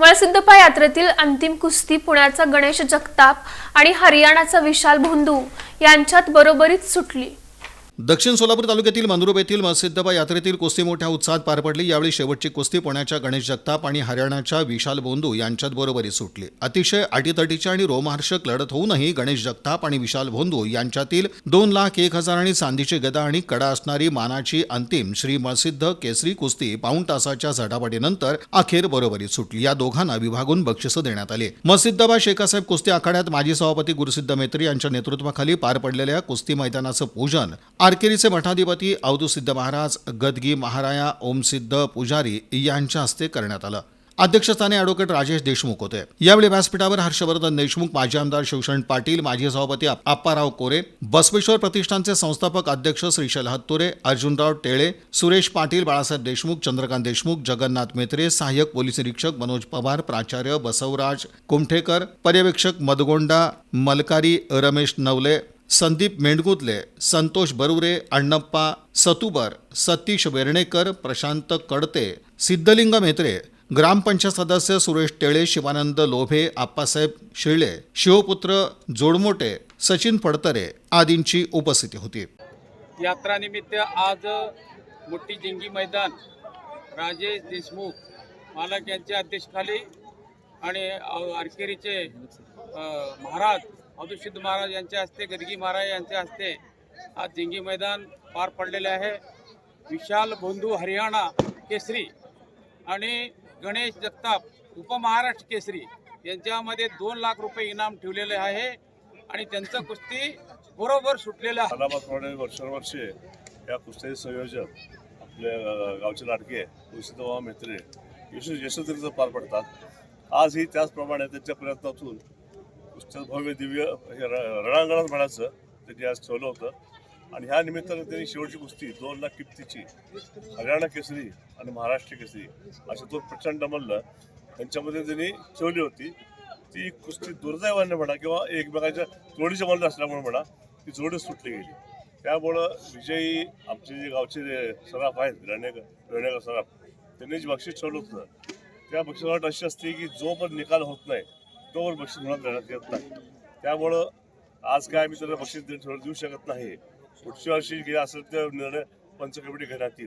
वळसिद्धप्पा यात्रेतील अंतिम कुस्ती पुण्याचा गणेश जगताप आणि हरियाणाचा विशाल भोंदू यांच्यात बरोबरीत सुटली. दक्षिण सोलापूर तालुक्यातील मंद्रुप येथील मसिद्धबा यात्रेतील कुस्ती मोठ्या उत्साहात पार पडली. यावेळी शेवटची कुस्ती पुण्याच्या गणेश जगताप आणि हरियाणाच्या विशाल बोंदू यांच्यात बरोबरी सुटली. अतिशय अटीतटीच्या आणि रोमहर्षक लढत होऊनही गणेश जगताप आणि विशाल बोंदू यांच्यातील दोन लाख एक हजार आणि चांदीची गदा आणि कडा असणारी मानाची अंतिम श्री मसिद्ध केसरी कुस्ती पाऊण तासाच्या झटापटीनंतर अखेर बरोबरीत सुटली. या दोघांना विभागून बक्षिसं देण्यात आली. मसिद्दबा शेखासाहेब कुस्ती आखाड्यात माजी सभापती गुरुसिद्ध मेत्री यांच्या नेतृत्वाखाली पार पडलेल्या कुस्ती मैदानाचं पूजन आरकेरीचे मठाधिपती अवधूसिद्ध महाराज गदगी महाराया ओमसिद्ध पुजारी यांच्या हस्ते करण्यात आलं. अध्यक्षस्थानी अॅडव्होकेट राजेश देशमुख होते. यावेळी व्यासपीठावर हर्षवर्धन देशमुख माजी आमदार शिवशरण पाटील माजी सभापती आप्पाराव कोरे बसवेश्वर प्रतिष्ठानचे संस्थापक अध्यक्ष श्रीशैल हत्तुरे अर्जुनराव टेळे सुरेश पाटील बाळासाहेब देशमुख चंद्रकांत देशमुख जगन्नाथ मेत्रे सहाय्यक पोलीस निरीक्षक मनोज पवार प्राचार्य बसवराज कुमठेकर पर्यवेक्षक मदगोंडा मलकारी रमेश नवले संदीप मेंढगुतले संतोष बरुरे अण्णप्पा सतुबर सतीश वेर्णेकर प्रशांत कडते सिद्धलिंग मेत्रे ग्रामपंचायत सदस्य सुरेश टेळे शिवानंद लोभे आप्पासाहेब शिळे शिवपुत्र जोडमोटे सचिन फडतरे आदींची उपस्थिती होती. यात्रानिमित्त आज मोठी जिंगी मैदान राजेश देशमुख मालक यांच्या अध्यक्षखाली आणि अरकेरीचे महाराज मधुसिद्ध महाराज यांच्या हस्ते गदगी महाराज यांच्या हस्ते आज जिंगी मैदान पार पडलेले आहे. विशाल बोंधू हरियाणा केसरी आणि गणेश जगताप उपमहाराष्ट्र केसरी यांच्यामध्ये दोन लाख रुपये इनाम ठेवलेले आहे आणि त्यांचं कुस्ती बरोबर सुटलेलं आहे. अलाहाबादप्रमाणे वर्षानुवर्षे या कुस्तीचे संयोजक आपले गावचे लाडके तुळशीदाबा मेत्रे यशस्वी यशस्वीरित्या पार पडतात. आजही त्याचप्रमाणे त्यांच्या प्रयत्नातून कुस्त्यात भव्य दिव्य हे र- रणांगणात म्हणायचं त्यांनी आज ठेवलं होतं. आणि ह्या निमित्तानं त्यांनी शेवटची कुस्ती दोन लाख किमतीची हरियाणा केसरी आणि महाराष्ट्र केसरी असे दोन प्रचंड मल्ल त्यांच्यामध्ये त्यांनी ठेवली होती. ती कुस्ती दुर्दैवाने म्हणा किंवा एकमेकांच्या जोडीच्या मल्ल असल्यामुळे म्हणा ती जोडी सुटली गेली. त्यामुळं विजयी आमचे जे गावचे जे सराफ आहेत रणेकर रणेकर सराफ त्यांनी जे बक्षीस ठेवलं होतं त्या बक्षिसात अशी असते की जो पण निकाल होत नाही तोवर बक्षीस म्हणून देण्यात येत नाही. त्यामुळं आज काय मी त्याला बक्षीस देऊ शकत नाही. पुढच्या वर्षी जे असेल तर निर्णय पंच कमिटी घेण्यात येईल.